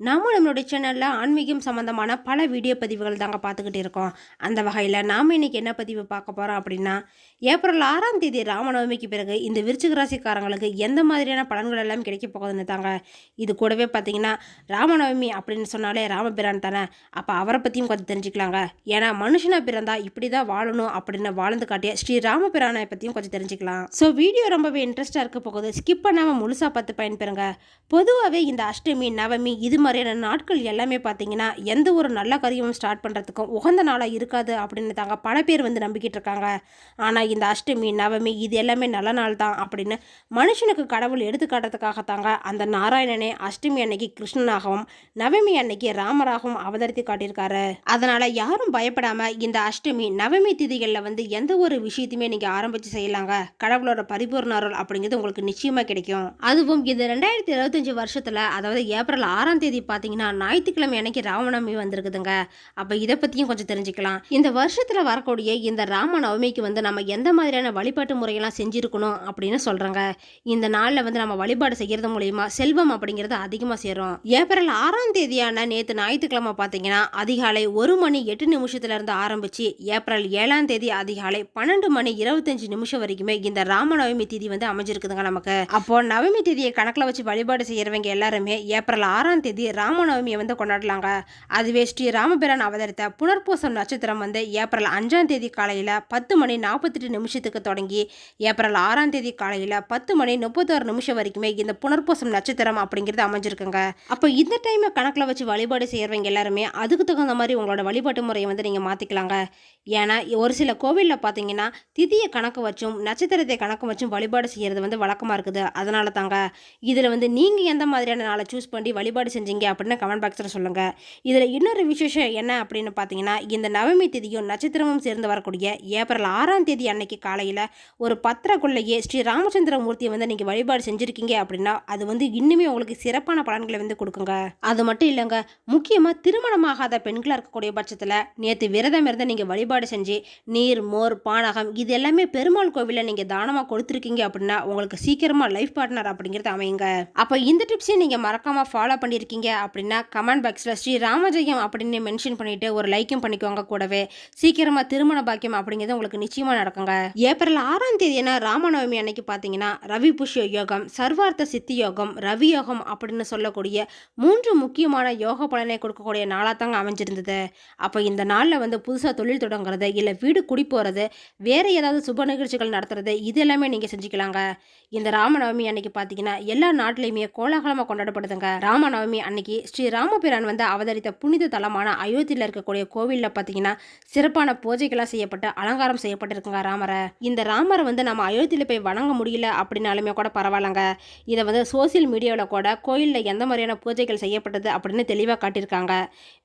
நாமும் நம்மளுடைய சேனலில் ஆன்மீகம் சம்மந்தமான பல வீடியோ பதிவுகள் தாங்க பார்த்துக்கிட்டு இருக்கோம். அந்த வகையில் நாம் இன்னைக்கு என்ன பதிவு பார்க்க போகிறோம் அப்படின்னா ஏப்ரல் ஆறாம் தேதி ராமநவமிக்கு பிறகு இந்த விருச்சிக ராசிக்காரங்களுக்கு எந்த மாதிரியான பலன்கள் எல்லாம் கிடைக்க போகுதுன்னு தாங்க. இது கூடவே பார்த்தீங்கன்னா ராமநவமி அப்படின்னு சொன்னாலே ராமபிரான் தானே. அப்போ அவரை பற்றியும் கொஞ்சம் தெரிஞ்சுக்கலாங்க. ஏன்னா மனுஷனாக பிறந்தா இப்படி தான் வாழணும் அப்படின்னு வாழ்ந்து காட்டிய ஸ்ரீ ராமபிரானை பற்றியும் கொஞ்சம் தெரிஞ்சுக்கலாம். ஸோ வீடியோ ரொம்பவே இன்ட்ரெஸ்டாக இருக்க போகுது. ஸ்கிப் பண்ணாமல் முழுசாக பார்த்து பயன்பெறுங்க. பொதுவாகவே இந்த அஷ்டமி நவமி இது மாதிரியான நாட்கள் எல்லாமே பார்த்தீங்கன்னா எந்த ஒரு நல்ல காரியமும் ஸ்டார்ட் பண்ணுறதுக்கும் உகந்த நாளாக இருக்காது அப்படின்னு தாங்க பல பேர் வந்து நம்பிக்கிட்டு இருக்காங்க. ஆனால் இந்த அஷ்டமி நவமி இது எல்லாமே நல்ல நாள் தான் அப்படின்னு மனுஷனுக்கு கடவுள் எடுத்துக்காட்டுறதுக்காக தாங்க அந்த நாராயணனே அஷ்டமி அன்னைக்கு கிருஷ்ணனாகவும் நவமி அன்னைக்கு ராமராகவும் அவதரித்து காட்டியிருக்காரு. அதனால் யாரும் பயப்படாமல் இந்த அஷ்டமி நவமி திதிகளில் வந்து எந்த ஒரு விஷயத்தையுமே நீங்கள் ஆரம்பித்து செய்யலாங்க. கடவுளோட பரிபூர்ண அருள் அப்படிங்கிறது உங்களுக்கு நிச்சயமாக கிடைக்கும். அதுவும் இந்த ரெண்டாயிரத்தி இருபத்தஞ்சி வருஷத்தில் அதாவது ஏப்ரல் ஆறாம் தேதி பார்த்தீங்கன்னா ஞாயிற்றுக்கிழமை அன்னைக்கு ராமநவமி வந்திருக்குதுங்க. அப்போ இதை பற்றியும் கொஞ்சம் தெரிஞ்சுக்கலாம். இந்த வருஷத்தில் வரக்கூடிய இந்த ராம நவமிக்கு வந்து நம்ம எந்த மாதிரியான வழிபாட்டு முறையெல்லாம் செஞ்சுருக்கணும் அப்படின்னு சொல்கிறாங்க இந்த நாளில் வந்து நம்ம வழிபாடு செய்கிறது மூலயமா செல்வம் அப்படிங்கிறது அதிகமாக சேரும் ஏப்ரல் ஆறாம் தேதியான நேற்று ஞாயிற்றுக்கிழமை பார்த்தீங்கன்னா அதிகாலை ஒரு மணி எட்டு நிமிஷத்துல இருந்து ஆரம்பிச்சு ஏப்ரல் ஏழாம் தேதி அதிகாலை பன்னெண்டு மணி இருபத்தஞ்சு நிமிஷம் வரைக்குமே இந்த ராமநவமி தேதி வந்து அமைஞ்சிருக்குதுங்க நமக்கு. அப்போ நவமி தேதியை கணக்கில் வச்சு வழிபாடு செய்யறவங்க எல்லாருமே ஏப்ரல் ஆறாம் தேதி ராமநவமியை வந்து கொண்டாடலாங்க. அதுவே ஸ்ரீ ராமபிரான் அவதரித்த புனர்பூசம் நட்சத்திரம் வந்து ஏப்ரல் அஞ்சாம் தேதி காலையில் பத்து மணி நாற்பத்தெட்டு நிமிஷத்துக்கு தொடங்கி ஏப்ரல் ஆறாம் தேதி காலையில் பத்து மணி முப்பத்தோரு நிமிஷம் வரைக்குமே இந்த புனர்பூசம் நட்சத்திரம் அப்படிங்கிறது அமைஞ்சிருக்குங்க. அப்போ இந்த டைமை கணக்கில் வச்சு வழிபாடு செய்கிறவங்க எல்லாருமே அதுக்கு தகுந்த மாதிரி உங்களோட வழிபாட்டு முறையை வந்து நீங்கள் மாற்றிக்கலாங்க ஏன்னா ஒரு சில கோவிலில் பார்த்தீங்கன்னா திதியை கணக்கு வச்சும் நட்சத்திரத்தை கணக்கு வச்சும் வழிபாடு செய்கிறது வந்து வழக்கமாக இருக்குது. அதனால தாங்க இதில் வந்து நீங்கள் எந்த மாதிரியான நாளை சூஸ் பண்ணி வழிபாடு செஞ்சீங்க அப்படின்னு கமெண்ட் பாக்ஸில் சொல்லுங்கள் இதில் இன்னொரு விசேஷம் என்ன அப்படின்னு பார்த்தீங்கன்னா இந்த நவமி தேதியும் நட்சத்திரமும் சேர்ந்து வரக்கூடிய ஏப்ரல் ஆறாம் தேதி அன்னைக்கு காலையில் ஒரு பத்திரக்குள்ளேயே ஸ்ரீ ராமச்சந்திர மூர்த்தியை வந்து நீங்கள் வழிபாடு செஞ்சுருக்கீங்க அப்படின்னா அது வந்து இன்னுமே உங்களுக்கு சிறப்பான பலன்களை வந்து கொடுக்குங்க. அது மட்டும் இல்லைங்க முக்கியமாக திருமணமாகாத பெண்களாக இருக்கக்கூடிய பட்சத்தில் நேற்று விரதம் இருந்து நீங்கள் வழிபாடு செஞ்சு நீர் மோர் பானகம் இது எல்லாமே பெருமாள் கோவிலில் நீங்கள் தானமாக கொடுத்துருக்கீங்க அப்படின்னா உங்களுக்கு சீக்கிரமாக லைஃப் பார்ட்னர் அப்படிங்கிறது அமையுங்க. அப்போ இந்த டிப்ஸையும் நீங்கள் மறக்காமல் ஃபாலோ பண்ணியிருக்கீங்க அப்படின்னா கமெண்ட் பாக்ஸில் ஸ்ரீ ராமஜெயம் அப்படின்னு மென்ஷன் பண்ணிட்டு ஒரு லைக்கும் பண்ணிக்கோங்க கூடவே. சீக்கிரமாக திருமண பாக்கியம் அப்படிங்கிறது உங்களுக்கு நிச்சயமாக நடக்குங்க. ஏப்ரல் ஆறாம் தேதினா ராமநவமி அன்னைக்கு பார்த்தீங்கன்னா ரவி புஷ்ய யோகம் சர்வார்த்த சித்தி யோகம் ரவி யோகம் அப்படின்னு சொல்லக்கூடிய மூன்று முக்கியமான யோக பலனை கொடுக்கக்கூடிய நாளாக தாங்க அமைஞ்சிருந்தது. அப்போ இந்த நாளில் வந்து புதுசாக தொழில் தொடங்குறது இல்லை வீடு குடி போகிறது வேறு ஏதாவது சுப நிகழ்ச்சிகள் நடத்துறது இது எல்லாமே நீங்கள் செஞ்சுக்கலாங்க. இந்த ராமநவமி அன்னைக்கு பார்த்தீங்கன்னா எல்லா நாட்டிலையுமே கோலாகலமாக கொண்டாடப்படுதுங்க. ராமநவமி அன்னைக்கு ஸ்ரீ ராமபிரான் வந்து அவதரித்த புனித தலமான அயோத்தியில் இருக்கக்கூடிய கோவிலில் பார்த்தீங்கன்னா சிறப்பான பூஜைகளாக செய்யப்பட்டு அலங்காரம் செய்யப்பட்டிருக்குங்க ராமரை. இந்த ராமரை வந்து நம்ம அயோத்தியில் போய் வணங்க முடியல அப்படின்னாலுமே கூட பரவாயில்லங்க. இதை வந்து சோசியல் மீடியாவில் கூட கோயிலில் எந்த மாதிரியான பூஜைகள் செய்யப்பட்டது அப்படின்னு தெளிவாக காட்டியிருக்காங்க.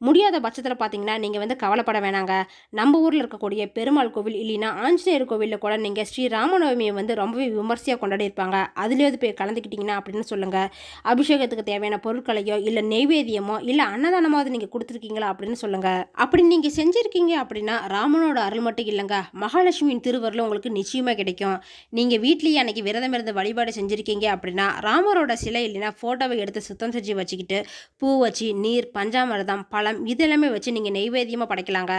முடியாத பட்சத்தில் பார்த்தீங்கன்னா நீங்கள் வந்து கவலைப்பட வேணாங்க. நம்ம ஊரில் இருக்கக்கூடிய பெருமாள் கோவில் இல்லைன்னா ஆஞ்சநேயர் கோவிலில் கூட நீங்கள் ஸ்ரீ ராமநவமியை வந்து ரொம்பவே விமர்சையாக கொண்டாடி இருப்பாங்க அதுலேயாவது போய் கலந்துக்கிட்டிங்கன்னா அப்படின்னு சொல்லுங்கள் அபிஷேகத்துக்கு தேவையான பொருட்களையோ இல்லை நெய்வேத்தியமோ இல்லை அன்னதானமாவது நீங்கள் கொடுத்துருக்கீங்களா அப்படின்னு சொல்லுங்கள் அப்படி நீங்கள் செஞ்சுருக்கீங்க அப்படின்னா ராமனோட அருள் மட்டும் இல்லைங்க. மகாலட்சுமியின் திருவருளும் உங்களுக்கு நிச்சயமாக கிடைக்கும். நீங்கள் வீட்லேயே அன்னைக்கு விரதம் இருந்து வழிபாடு செஞ்சுருக்கீங்க அப்படின்னா ராமரோட சிலை இல்லைன்னா ஃபோட்டோவை எடுத்து சுத்தம் செஞ்சு வச்சுக்கிட்டு பூ வச்சு நீர் பஞ்சாமிரதம் பழம் இதெல்லாமே வச்சு நீங்கள் நெய்வேத்தியமாக படைக்கலாங்க.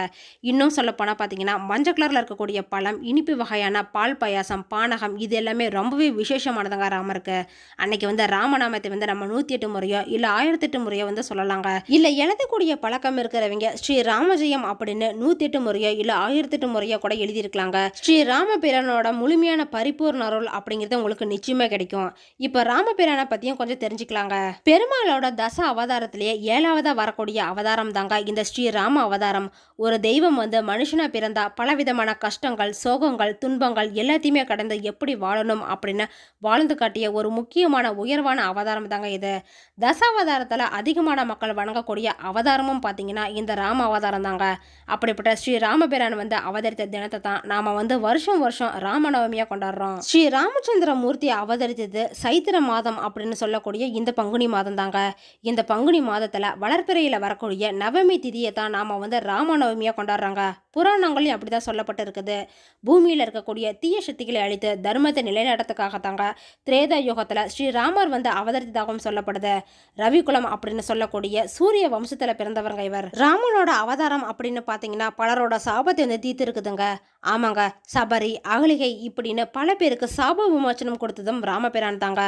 இன்னும் சொல்லப்போனால் பார்த்தீங்கன்னா மஞ்சள் கலரில் இருக்கக்கூடிய பழம் இனிப்பு வகையான பால் பாயாசம் பானகம் இது எல்லாமே ரொம்பவே விசேஷமானதுங்க ராமருக்கு. அன்னைக்கு வந்து ராமநாமத்தை வந்து நம்ம நூற்றி எட்டு முறையோ இல்லை ஆயிரத்தி எட்டு முறையை வந்து சொல்லலாங்க. இல்லை எழுதக்கூடிய பழக்கம் இருக்கிறவங்க ஸ்ரீ ராமஜெயம் அப்படின்னு நூத்தி எட்டு முறையோ இல்லை ஆயிரத்தி எட்டு முறையோ கூட எழுதியிருக்கலாங்க. ஸ்ரீ ராமபிரானோட முழுமையான பரிபூர்ண அருள் அப்படிங்கிறது உங்களுக்கு நிச்சயமாக கிடைக்கும். இப்போ ராமபிரானை பற்றியும் கொஞ்சம் தெரிஞ்சுக்கலாங்க. பெருமாளோட தச அவதாரத்திலேயே ஏழாவதாக வரக்கூடிய அவதாரம் தாங்க இந்த ஸ்ரீ ராம அவதாரம். ஒரு தெய்வம் வந்து மனுஷனா பிறந்தா பலவிதமான கஷ்டங்கள் சோகங்கள் துன்பங்கள் எல்லாத்தையுமே கடந்து எப்படி வாழணும் அப்படின்னு வாழ்ந்து காட்டிய ஒரு முக்கியமான உயர்வான அவதாரம் தாங்க இது தசாவதாரத்தில் அதிகமான மக்கள் வணங்கக்கூடிய அவதாரமும் பார்த்தீங்கன்னா இந்த ராம அவதாரம் தாங்க. அப்படிப்பட்ட ஸ்ரீ ராமபிரான் வந்து அவதரித்த தினத்தை தான் நாம் வந்து வருஷம் வருஷம் ராமநவமியாக கொண்டாடுறோம். ஸ்ரீ ராமச்சந்திர மூர்த்தி அவதரித்தது சைத்திர மாதம் அப்படின்னு சொல்லக்கூடிய இந்த பங்குனி மாதம் தாங்க. இந்த பங்குனி மாதத்தில் வளர்ப்பிறையில் வரக்கூடிய நவமி திதியை தான் நாம் வந்து ராமநவமியாக கொண்டாடுறாங்க. புராணங்களையும் அப்படி தான் சொல்லப்பட்டு இருக்குது பூமியில் இருக்கக்கூடிய தீய சக்திகளை அழித்து தர்மத்தை நிலைநாட்டத்துக்காக தாங்க திரேதா யுகத்தில் ஸ்ரீராமர் வந்து அவதரித்ததாகவும் சொல்லப்படுது. ரவிக்குலம் அப்படின்னு சொல்லக்கூடிய சூரிய வம்சத்தில் பிறந்தவருங்க இவர். ராமனோட அவதாரம் அப்படின்னு பார்த்தீங்கன்னா பலரோட சாபத்தை வந்து தீர்த்து இருக்குதுங்க ஆமாங்க சபரி அகலிகை இப்படின்னு பல பேருக்கு சாப விமோச்சனம் கொடுத்ததும் ராமபிரான் தாங்க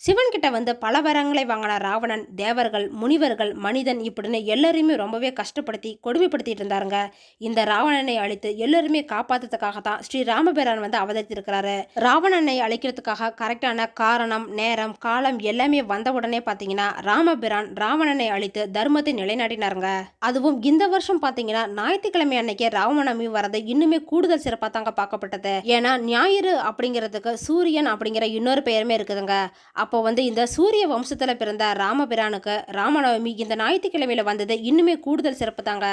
சிவன்கிட்ட வந்து பல வரங்களை வாங்கின ராவணன் தேவர்கள் முனிவர்கள் மனிதன் இப்படின்னு எல்லாரையுமே ரொம்பவே கஷ்டப்படுத்தி கொடுமைப்படுத்திட்டு இருந்தாருங்க. இந்த ராவணனை அழித்து எல்லாருமே காப்பாத்துறதுக்காக தான் ஸ்ரீ ராமபிரான் வந்து அவதரித்திருக்கிறாரு. ராவணனை அழிக்கிறதுக்காக கரெக்டான காரணம் நேரம் காலம் எல்லாமே வந்த உடனே பார்த்தீங்கன்னா ராமபிரான் ராவணனை அழித்து தர்மத்தை நிலைநாட்டினாருங்க. அதுவும் இந்த வருஷம் பார்த்தீங்கன்னா ஞாயிற்றுக்கிழமை அன்னைக்கு ராவணமி வரது இன்னுமே கூடுதல் சிறப்பாக தாங்க பார்க்கப்பட்டது. ஏன்னா ஞாயிறு அப்படிங்கிறதுக்கு சூரியன் அப்படிங்கிற இன்னொரு பெயருமே இருக்குதுங்க. அப்போ வந்து இந்த சூரிய வம்சத்தில் பிறந்த ராமபிரானுக்கு ராமநவமி இந்த ஞாயிற்றுக்கிழமையில வந்தது இன்னுமே கூடுதல் சிறப்பு தாங்க.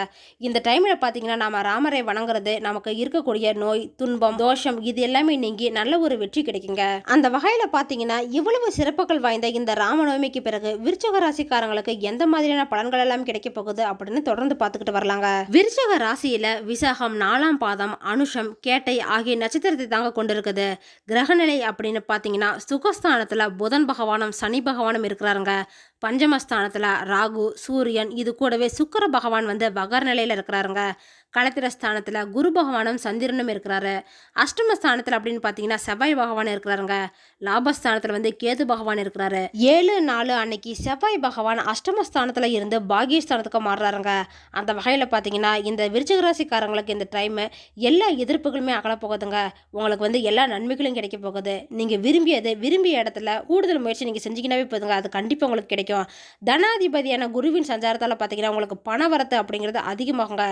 இந்த டைமில் பார்த்தீங்கன்னா நாம ராமரை வணங்குறது நமக்கு இருக்கக்கூடிய நோய் துன்பம் தோஷம் இது எல்லாமே நீங்கி நல்ல ஒரு வெற்றி கிடைக்குங்க. அந்த வகையில் பாத்தீங்கன்னா இவ்வளவு சிறப்புகள் வாய்ந்த இந்த ராமநவமிக்கு பிறகு விருச்சக ராசிக்காரங்களுக்கு எந்த மாதிரியான பலன்கள் எல்லாம் கிடைக்க போகுது அப்படின்னு தொடர்ந்து பார்த்துக்கிட்டு வரலாங்க. விருச்சக ராசியில விசாகம் நாலாம் பாதம் அனுஷம் கேட்டை ஆகிய நட்சத்திரத்தை தாங்க கொண்டிருக்குது. கிரகநிலை அப்படின்னு பார்த்தீங்கன்னா சுகஸ்தானத்துல புதன் பகவானும் சனி பகவானும் இருக்கிறாருங்க. பஞ்சமஸ்தானத்தில் ராகு சூரியன் இது கூடவே சுக்கர பகவான் வந்து வகர் நிலையில் இருக்கிறாருங்க. களத்திர ஸ்தானத்தில் குரு பகவானும் சந்திரனும் இருக்கிறாரு. அஷ்டமஸ்தானத்தில் அப்படின்னு பார்த்தீங்கன்னா செவ்வாய் பகவான் இருக்கிறாருங்க. லாபஸ்தானத்தில் வந்து கேது பகவான் இருக்கிறாரு. ஏழு நாலு அன்னைக்கு செவ்வாய் பகவான் அஷ்டமஸ்தானத்தில் இருந்து பாகியஸ்தானத்துக்கு மாறுறாருங்க. அந்த வகையில் பார்த்தீங்கன்னா இந்த விருச்சிக ராசிக்காரங்களுக்கு இந்த டைம் எல்லா எதிர்ப்புகளுமே அகல போகுதுங்க. உங்களுக்கு வந்து எல்லா நன்மைகளும் கிடைக்க போகுது. நீங்கள் விரும்பியது விரும்பிய இடத்துல கூடுதல் முயற்சி நீங்கள் செஞ்சீங்கன்னாவே போதுங்க. அது கண்டிப்பாக உங்களுக்கு கிடைக்கும். தனாதிபதியான குருவின் சஞ்சாரத்தால் பார்த்தீங்கன்னா உங்களுக்கு பண வரத்து அப்படிங்கிறது அதிகமாகுங்க.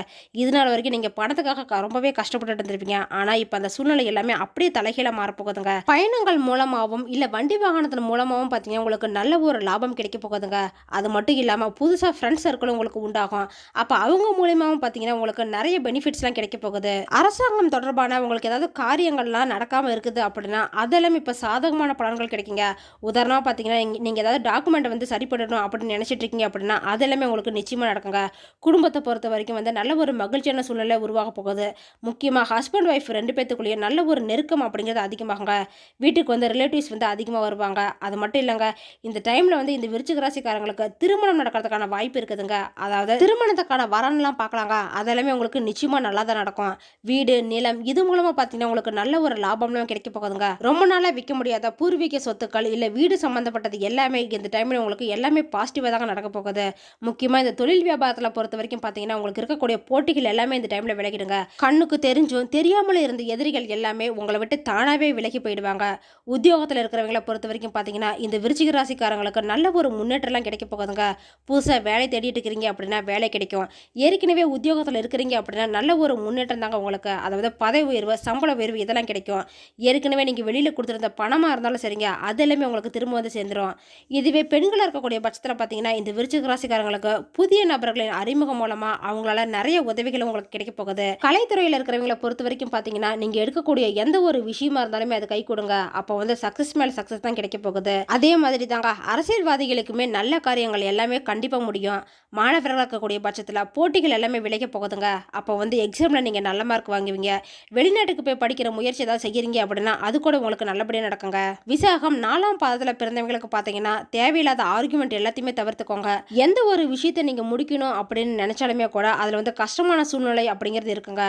இதனால வரைக்கும் நீங்கள் பணத்துக்காக ரொம்பவே கஷ்டப்பட்டு இருந்திருப்பீங்க. ஆனால் இப்போ அந்த சூழ்நிலை எல்லாமே அப்படியே தலைகீழாக மாறப்போகுதுங்க. பயணங்கள் மூலமாகவும் இல்லை வண்டி வாகனத்தின் மூலமாகவும் பார்த்தீங்கன்னா உங்களுக்கு நல்ல ஒரு லாபம் கிடைக்க போகுதுங்க. அது மட்டும் இல்லாமல் புதுசாக ஃப்ரெண்ட்ஸ் சர்க்கிள் உங்களுக்கு உண்டாகும். அப்போ அவங்க மூலியமாகவும் பார்த்தீங்கன்னா உங்களுக்கு நிறைய பெனிஃபிட்ஸ்லாம் கிடைக்க போகுது. அரசாங்கம் தொடர்பான உங்களுக்கு ஏதாவது காரியங்கள்லாம் நடக்காமல் இருக்குது அப்படின்னா அதெல்லாம் இப்போ சாதகமான பலன்கள் கிடைக்குங்க. உதாரணமாக பார்த்தீங்கன்னா நீங்கள் ஏதாவது டாக்குமெண்ட் வந்து சரி பண்ணணும் அப்படின்னு நினச்சிட்டு இருக்கீங்க அப்படின்னா அதெல்லாமே உங்களுக்கு நிச்சயமாக நடக்குங்க. குடும்பத்தை பொறுத்த வரைக்கும் வந்து நல்ல ஒரு மகிழ்ச்சியான சூழ்நிலை உருவாக போகுது. முக்கியமாக ஹஸ்பண்ட் ஒய்ஃப் ரெண்டு பேத்துக்குள்ளேயே நல்ல ஒரு நெருக்கம் அப்படிங்கிறது அதிகமாகுங்க. வீட்டுக்கு வந்து ரிலேட்டிவ்ஸ் வந்து அதிகமாக வருவாங்க. அது மட்டும் இல்லைங்க இந்த டைமில் வந்து இந்த விருச்சிக ராசிக்காரங்களுக்கு திருமணம் நடக்கிறதுக்கான வாய்ப்பு இருக்குதுங்க. அதாவது திருமணத்துக்கான வரன்லாம் பார்க்கலாங்க. அதெல்லாமே உங்களுக்கு நிச்சயமாக நல்லா தான் நடக்கும். வீடு நிலம் இது மூலமாக பார்த்தீங்கன்னா உங்களுக்கு நல்ல ஒரு லாபம்லாம் கிடைக்க போகுதுங்க. ரொம்ப நாளாக விற்க முடியாத பூர்வீக சொத்துக்கள் இல்லை வீடு சம்மந்தப்பட்டது எல்லாமே இந்த டைமில் உங்களுக்கு எல்லாமே பாசிட்டிவாக தாங்க நடக்க போகுது. முக்கியமாக இந்த தொழில் வியாபாரத்தில் பொறுத்த வரைக்கும் பார்த்தீங்கன்னா உங்களுக்கு இருக்கக்கூடிய போட்டிகள் எல்லாமே இந்த டைமில் விலகிடுங்க. கண்ணுக்கு தெரிஞ்சும் தெரியாமல் இருந்த எதிரிகள் எல்லாமே உங்களை விட்டு தானாகவே விலகி போயிடுவாங்க. உத்தியோகத்தில் இருக்கிறவங்கள பொறுத்த வரைக்கும் பார்த்தீங்கன்னா இந்த விருச்சிக ராசிக்காரங்களுக்கு நல்ல ஒரு முன்னேற்றம்லாம் கிடைக்க போகுதுங்க. புதுசாக வேலை தேடிட்டு இருக்கிறீங்க அப்படின்னா வேலை கிடைக்கும். ஏற்கனவே உத்தியோகத்தில் இருக்கிறீங்க அப்படின்னா நல்ல ஒரு முன்னேற்றம் தாங்க உங்களுக்கு. அதாவது பதவி உயர்வு சம்பள உயர்வு இதெல்லாம் கிடைக்கும். ஏற்கனவே நீங்கள் வெளியில் கொடுத்துருந்த பணமாக இருந்தாலும் சரிங்க அது எல்லாமே உங்களுக்கு திரும்ப வந்து சேர்ந்துடும் இதுவே பெண்களாக இருக்கக்கூடிய பட்சத்தில் பார்த்தீங்கன்னா இந்த விருச்சிக ராசிக்காரங்களுக்கு புதிய நபர்களின் அறிமுகம் மூலமாக அவங்களால நிறைய உதவிகளும் உங்களுக்கு கிடைக்க போகுது. கலைத்துறையில் இருக்கிறவங்களை பொறுத்த வரைக்கும் பார்த்தீங்கன்னா நீங்கள் எடுக்கக்கூடிய எந்த ஒரு விஷயமா இருந்தாலுமே அது கை கொடுங்க. அப்போ வந்து சக்ஸஸ் மேலே சக்ஸஸ் தான் கிடைக்க போகுது. அதே மாதிரி தாங்க அரசியல்வாதிகளுக்குமே நல்ல காரியங்கள் எல்லாமே கண்டிப்பாக முடியும். மாணவர்களாக இருக்கக்கூடிய பட்சத்தில் போட்டிகள் எல்லாமே விளைக்க போகுதுங்க. அப்போ வந்து எக்ஸாமில் நீங்கள் நல்ல மார்க் வாங்குவீங்க. வெளிநாட்டுக்கு போய் படிக்கிற முயற்சி ஏதாவது செய்கிறீங்க அப்படின்னா அது கூட உங்களுக்கு நல்லபடியாக நடக்குங்க. விசாகம் நாலாம் பாதத்தில் பிறந்தவங்களுக்கு பார்த்தீங்கன்னா தேவையில்லாத ஆர்குமெண்ட் எல்லாத்தையுமே தவிர்த்துக்கோங்க. எந்த ஒரு விஷயத்தை நீங்கள் முடிக்கணும் அப்படின்னு நினச்சாலுமே கூட அதில் வந்து கஷ்டமான சூழ்நிலை சூழ்நிலை அப்படிங்கிறது இருக்குங்க.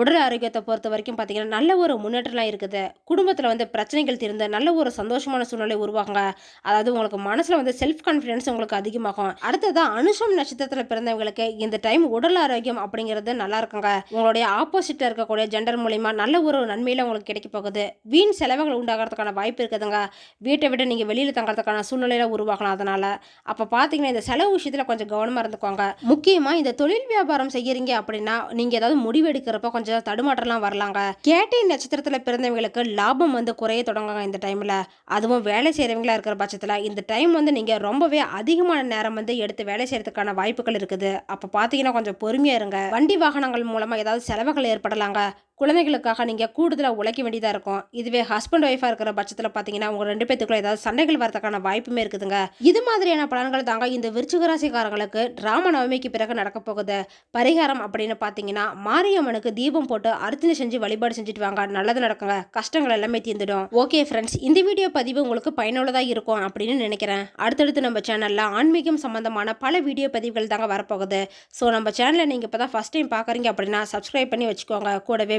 உடல் ஆரோக்கியத்தை பொறுத்த வரைக்கும் பார்த்தீங்கன்னா நல்ல ஒரு முன்னேற்றம்லாம் இருக்குது. குடும்பத்தில் வந்து பிரச்சனைகள் தீர்ந்து நல்ல ஒரு சந்தோஷமான சூழ்நிலை உருவாகுங்க. அதாவது உங்களுக்கு மனசில் வந்து செல்ஃப் கான்ஃபிடன்ஸ் உங்களுக்கு அதிகமாகும். அடுத்ததான் அனுஷம் நட்சத்திரத்தில் பிறந்தவங்களுக்கு இந்த டைம் உடல் ஆரோக்கியம் அப்படிங்கிறது நல்லா இருக்குங்க. உங்களுடைய ஆப்போசிட்டில் இருக்கக்கூடிய ஜெண்டர் மூலிமா நல்ல ஒரு நன்மையில் உங்களுக்கு கிடைக்க போகுது. வீண் செலவுகள் உண்டாகிறதுக்கான வாய்ப்பு இருக்குதுங்க. வீட்டை விட நீங்கள் வெளியில் தங்கறதுக்கான சூழ்நிலையில உருவாகலாம் அதனால். அப்போ பார்த்தீங்கன்னா இந்த செலவு விஷயத்தில் கொஞ்சம் கவனமாக இருந்துக்கோங்க. முக்கியமாக இந்த தொழில் வியாபாரம் செய்கிறீங்க அப்படின்னா நீங்கள் ஏதாவது முடிவு எடுக்கிறப்ப கொஞ்சம் தடுமாற்றம்லாம் வரலாங்க. கேட்டை நட்சத்திரத்தில் பிறந்தவங்களுக்கு லாபம் வந்து குறைய தொடங்குங்க இந்த டைமில் அதுவும் வேலை செய்கிறவங்களா இருக்கிற பட்சத்தில் இந்த டைம் வந்து நீங்கள் ரொம்பவே அதிகமான நேரம் வந்து எடுத்து வேலை செய்யறதுக்கான வாய்ப்புகள் இருக்குது. அப்போ பார்த்தீங்கன்னா கொஞ்சம் பொறுமையாக இருங்க. வண்டி வாகனங்கள் மூலமாக ஏதாவது செலவுகள் ஏற்படலாங்க. குழந்தைகளுக்காக நீங்கள் கூடுதலாக உழைக்க வேண்டியதாக இருக்கும். இதுவே ஹஸ்பண்ட் ஒய்ஃபாக இருக்கிற பட்சத்தில் பார்த்தீங்கன்னா உங்கள் ரெண்டு பேத்துக்குள்ள ஏதாவது சண்டைகள் வரதுக்கான வாய்ப்புமே இருக்குதுங்க. இது மாதிரியான பலன்கள் தாங்க இந்த விருச்சிக ராசிக்காரங்களுக்கு ராம நவமிக்கு பிறகு நடக்க போகுது. பரிகாரம் அப்படின்னு பார்த்தீங்கன்னா மாரியம்மனுக்கு தீபம் போட்டு அர்ச்சனை செஞ்சு வழிபாடு செஞ்சுட்டு வாங்க. நல்லது நடக்குங்க. கஷ்டங்கள் எல்லாமே தீர்ந்துடும். ஓகே ஃப்ரெண்ட்ஸ் இந்த வீடியோ பதிவு உங்களுக்கு பயனுள்ளதாக இருக்கும் அப்படின்னு நினைக்கிறேன். அடுத்தடுத்து நம்ம சேனலில் ஆன்மீகம் சம்பந்தமான பல வீடியோ பதிவுகள் தாங்க வரப்போகுது. ஸோ நம்ம சேனலை நீங்கள் இப்போ தான் ஃபஸ்ட் டைம் பார்க்குறீங்க அப்படின்னா சப்ஸ்கிரைப் பண்ணி வச்சுக்கோங்க. கூடவே